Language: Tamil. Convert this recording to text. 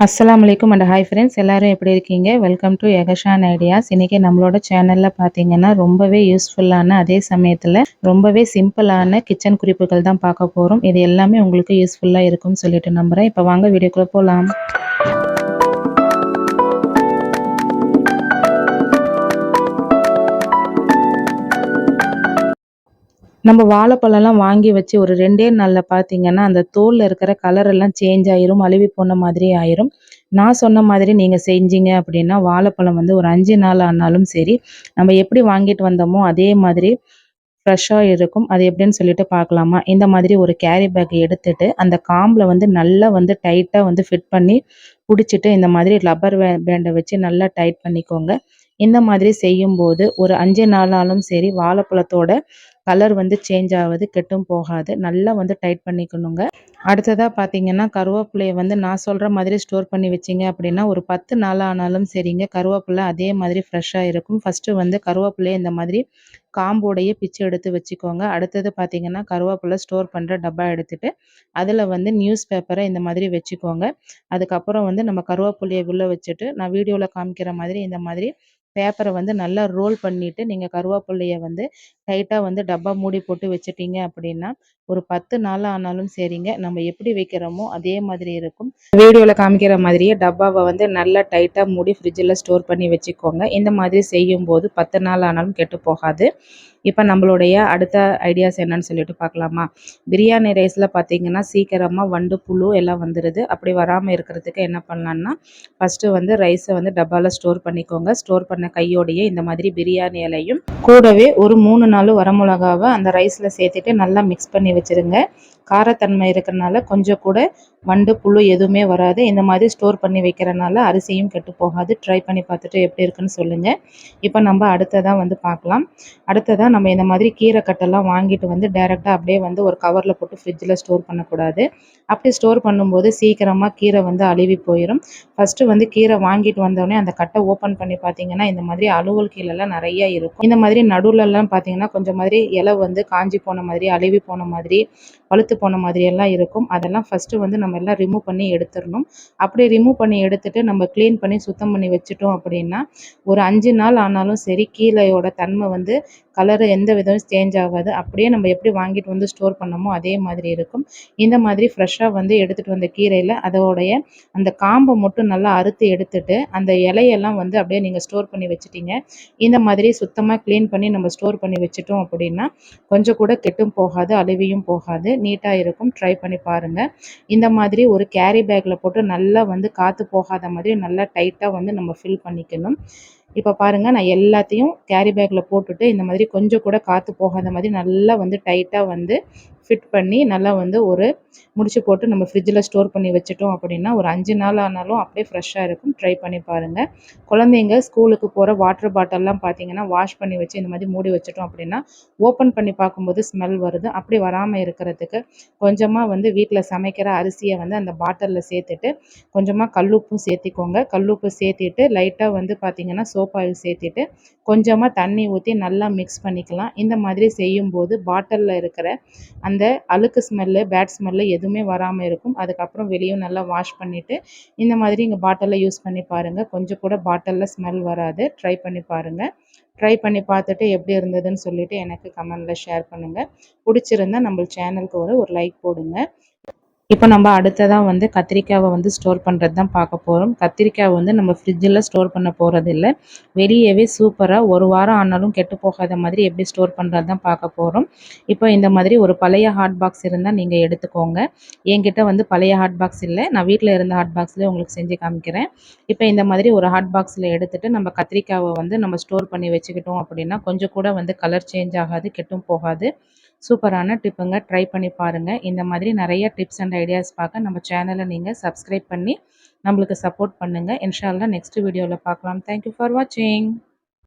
அஸ்லாம் வலைக்கும் அண்ட் ஹாய் ஃப்ரெண்ட்ஸ் எல்லோரும் எப்படி இருக்கீங்க? வெல்கம் டு எகஷான் ஐடியாஸ் இன்றைக்கி நம்மளோட சேனலில் பார்த்தீங்கன்னா ரொம்பவே யூஸ்ஃபுல்லான அதே சமயத்தில் ரொம்பவே சிம்பிளான கிச்சன் குறிப்புகள் தான் பார்க்க போகிறோம் இது எல்லாமே உங்களுக்கு யூஸ்ஃபுல்லாக இருக்கும்னு சொல்லிட்டு நம்புகிறேன் இப்போ வாங்க வீடியோக்குள்ளே போகலாம் நம்ம வாழைப்பழம்லாம் வாங்கி வச்சு ஒரு ரெண்டே நாளில் பார்த்தீங்கன்னா அந்த தோலில் இருக்கிற கலர் எல்லாம் சேஞ்ச் ஆயிரும் அழுவி போன மாதிரி ஆயிரும். நான் சொன்ன மாதிரி நீங்கள் செஞ்சீங்க அப்படின்னா வாழைப்பழம் வந்து ஒரு அஞ்சு நாள் ஆனாலும் சரி நம்ம எப்படி வாங்கிட்டு வந்தோமோ அதே மாதிரி ஃப்ரெஷ்ஷாக இருக்கும். அது எப்படின்னு சொல்லிட்டு பார்க்கலாமா இந்த மாதிரி ஒரு கேரி பேக் எடுத்துட்டு அந்த காம்பில் வந்து நல்லா வந்து டைட்டாக வந்து ஃபிட் பண்ணி பிடிச்சிட்டு இந்த மாதிரி ரப்பர் பேண்டை வச்சு நல்லா டைட் பண்ணிக்கோங்க. இந்த மாதிரி செய்யும்போது ஒரு அஞ்சு நாளாலும் சரி வாழைப்பழத்தோட கலர் வந்து சேஞ்ச் ஆகுது கெட்டும் போகாது. நல்லா வந்து டைட் பண்ணிக்கணுங்க. அடுத்ததாக பார்த்தீங்கன்னா கருவேப்பிலையை வந்து நான் சொல்கிற மாதிரி ஸ்டோர் பண்ணி வச்சிங்க அப்படின்னா ஒரு பத்து நாள் ஆனாலும் சரிங்க. கருவேப்பிலை அதே மாதிரி ஃப்ரெஷ்ஷாக இருக்கும். ஃபஸ்ட்டு வந்து கருவேப்பிலையை இந்த மாதிரி காம்போடையே பிச்சு எடுத்து வச்சுக்கோங்க. அடுத்தது பார்த்தீங்கன்னா கருவேப்பிலை ஸ்டோர் பண்ணுற டப்பா எடுத்துகிட்டு அதில் வந்து நியூஸ் பேப்பரை இந்த மாதிரி வச்சுக்கோங்க. அதுக்கப்புறம் வந்து நம்ம கருவேப்பிலையை உள்ளே வச்சுட்டு நான் வீடியோவில் காமிக்கிற மாதிரி இந்த மாதிரி பேப்பரை வந்து நல்லா ரோல் பண்ணிவிட்டு நீங்கள் கருவேப்பிலையை வந்து டைட்டாக வந்து டப்பா மூடி போட்டு வச்சுட்டீங்க அப்படின்னா ஒரு பத்து நாள் ஆனாலும் சரிங்க. நம்ம எப்படி வைக்கிறோமோ அதே மாதிரி இருக்கும். வீடியோவில் காமிக்கிற மாதிரியே டப்பாவை வந்து நல்லா டைட்டாக மூடி ஃப்ரிட்ஜில் ஸ்டோர் பண்ணி வச்சுக்கோங்க. இந்த மாதிரி செய்யும்போது பத்து நாள் ஆனாலும் கெட்டு போகாது. இப்போ நம்மளுடைய அடுத்த ஐடியாஸ் என்னன்னு சொல்லிட்டு பார்க்கலாமா? பிரியாணி ரைஸில் பார்த்தீங்கன்னா சீக்கிரமாக வண்டு புழு எல்லாம் வந்துடுது அப்படி வராமல் இருக்கிறதுக்கு என்ன பண்ணலான்னா ஃபஸ்ட்டு வந்து ரைஸை வந்து டப்பாவில் ஸ்டோர் பண்ணிக்கோங்க. ஸ்டோர் பண்ண கையோடையே இந்த மாதிரி பிரியாணி இலையும் கூடவே ஒரு மூணு நாலு வரமிளகாவை அந்த ரைஸில் சேர்த்துட்டு நல்லா மிக்ஸ் பண்ணி வச்சுருங்க. காரத்தன்மை இருக்கிறனால கொஞ்சம் கூட வண்டு புழு எதுவுமே வராது. இந்த மாதிரி ஸ்டோர் பண்ணி வைக்கிறனால அரிசியும் கெட்டு போகாது. ட்ரை பண்ணி பார்த்துட்டு எப்படி இருக்குன்னு சொல்லுங்கள் இப்போ நம்ம அடுத்ததாக வந்து பார்க்கலாம். அடுத்ததாக நம்ம இந்த மாதிரி கீரை கட்டெல்லாம் வாங்கிட்டு வந்து டேரெக்டாக அப்படியே வந்து ஒரு கவரில் போட்டு ஃப்ரிட்ஜில் ஸ்டோர் பண்ணக்கூடாது. அப்படி ஸ்டோர் பண்ணும்போது சீக்கிரமாக கீரை வந்து அழுவி போயிடும் ஃபஸ்ட்டு வந்து கீரை வாங்கிட்டு வந்தோடனே அந்த கட்டை ஓப்பன் பண்ணி பார்த்தீங்கன்னா இந்த மாதிரி அலுவல் கீழெல்லாம் நிறைய இருக்கும். இந்த மாதிரி நடுவுலலாம் பார்த்தீங்கன்னா கொஞ்சம் மாதிரி இலை வந்து காஞ்சி போன மாதிரி அழுவி போன மாதிரி பழுத்து போன மாதிரியெல்லாம் இருக்கும். அதெல்லாம் ஃபஸ்ட்டு வந்து நம்ம எல்லாம் ரிமூவ் பண்ணி எடுத்துடணும் அப்படி ரிமூவ் பண்ணி எடுத்துட்டு நம்ம க்ளீன் பண்ணி சுத்தம் பண்ணி வச்சுட்டோம் அப்படின்னா ஒரு அஞ்சு நாள் ஆனாலும் சரி கீழேயோட தன்மை வந்து கலரு எந்த விதமும் சேஞ்ச் ஆகாது. அப்படியே நம்ம எப்படி வாங்கிட்டு வந்து ஸ்டோர் பண்ணமோ அதே மாதிரி இருக்கும். இந்த மாதிரி ஃப்ரெஷ்ஷாக வந்து எடுத்துகிட்டு வந்த கீரையில் அதோடைய அந்த காம்பை மட்டும் நல்லா அறுத்து எடுத்துட்டு அந்த இலையெல்லாம் வந்து அப்படியே நீங்கள் ஸ்டோர் பண்ணி வச்சுட்டீங்க. இந்த மாதிரி சுத்தமாக க்ளீன் பண்ணி நம்ம ஸ்டோர் பண்ணி வச்சுட்டோம் அப்படின்னா கொஞ்சம் கூட கெட்டும் போகாது அழுவியும் போகாது. நீட்டாக இருக்கும். ட்ரை பண்ணி பாருங்கள் இந்த மாதிரி ஒரு கேரி பேக்கில் போட்டு நல்லா வந்து காற்று போகாத மாதிரி நல்லா டைட்டாக வந்து நம்ம ஃபில் பண்ணிக்கணும். இப்போ பாருங்கள் நான் எல்லாத்தையும் கேரி பேக்கில் போட்டுட்டு இந்த மாதிரி கொஞ்சம் கூட காற்று போகாத மாதிரி நல்லா வந்து டைட்டாக வந்து ஃபிட் பண்ணி நல்லா வந்து ஒரு முடிச்சு போட்டு நம்ம ஃப்ரிட்ஜில் ஸ்டோர் பண்ணி வச்சுட்டோம் அப்படின்னா ஒரு அஞ்சு நாள் ஆனாலும் அப்படியே ஃப்ரெஷ்ஷாக இருக்கும். ட்ரை பண்ணி பாருங்கள் குழந்தைங்க ஸ்கூலுக்கு போகிற வாட்டர் பாட்டில்லாம் பார்த்தீங்கன்னா வாஷ் பண்ணி வச்சு இந்த மாதிரி மூடி வச்சுட்டோம் அப்படின்னா ஓப்பன் பண்ணி பார்க்கும்போது ஸ்மெல் வருது. அப்படி வராமல் இருக்கிறதுக்கு கொஞ்சமாக வந்து வீட்டில் சமைக்கிற அரிசியை வந்து அந்த பாட்டிலில் சேர்த்துட்டு கொஞ்சமாக கல்லுப்பும் சேர்த்திக்கோங்க. கல்லுப்பு சேர்த்திட்டு லைட்டாக வந்து பார்த்திங்கன்னா சோப் ஆயில் சேர்த்திட்டு கொஞ்சமாக தண்ணி ஊற்றி நல்லா மிக்ஸ் பண்ணிக்கலாம். இந்த மாதிரி செய்யும்போது பாட்டிலில் இருக்கிற அந்த அழுக்கு ஸ்மெல்லு பேட் ஸ்மெல்லு எதுவுமே வராமல் இருக்கும். அதுக்கப்புறம் வெளியும் நல்லா வாஷ் பண்ணிவிட்டு இந்த மாதிரி இங்கே பாட்டிலில் யூஸ் பண்ணி பாருங்கள் கொஞ்சம் கூட பாட்டிலில் ஸ்மெல் வராது. ட்ரை பண்ணி பாருங்கள் ட்ரை பண்ணி பார்த்துட்டு எப்படி இருந்ததுன்னு சொல்லிவிட்டு எனக்கு கமெண்டில் ஷேர் பண்ணுங்கள் பிடிச்சிருந்தா நம்ம சேனலுக்கு ஒரு ஒரு லைக் போடுங்க. இப்போ நம்ம அடுத்ததாக வந்து கத்திரிக்காவை வந்து ஸ்டோர் பண்ணுறது தான் பார்க்க போகிறோம் கத்திரிக்காய் வந்து நம்ம ஃப்ரிட்ஜில் ஸ்டோர் பண்ண போகிறது இல்லை வெளியவே சூப்பராக ஒரு வாரம் ஆனாலும் கெட்டு போகாத மாதிரி எப்படி ஸ்டோர் பண்ணுறது தான் பார்க்க போகிறோம் இப்போ இந்த மாதிரி ஒரு பழைய ஹாட் பாக்ஸ் இருந்தால் நீங்கள் எடுத்துக்கோங்க. என்கிட்ட வந்து பழைய ஹாட் பாக்ஸ் இல்லை. நான் வீட்டில் இருந்த ஹாட் பாக்ஸ்லேயே உங்களுக்கு செஞ்சு காமிக்கிறேன். இப்போ இந்த மாதிரி ஒரு ஹாட் பாக்ஸில் எடுத்துகிட்டு நம்ம கத்திரிக்காவை வந்து நம்ம ஸ்டோர் பண்ணி வச்சுக்கிட்டோம் அப்படின்னா கொஞ்சம் கூட வந்து கலர் சேஞ்ச் ஆகாது கெட்டும் போகாது. சூப்பரான டிப்புங்க. ட்ரை பண்ணி பாருங்கள் இந்த மாதிரி நிறைய டிப்ஸ் அண்ட் ஐடியாஸ் பார்க்க நம்ம சேனலை நீங்கள் சப்ஸ்கிரைப் பண்ணி நம்மளுக்கு சப்போர்ட் பண்ணுங்கள் இன்ஷால்லாம் நெக்ஸ்ட் வீடியோவில் பார்க்கலாம். தேங்க்யூ ஃபார் வாட்சிங்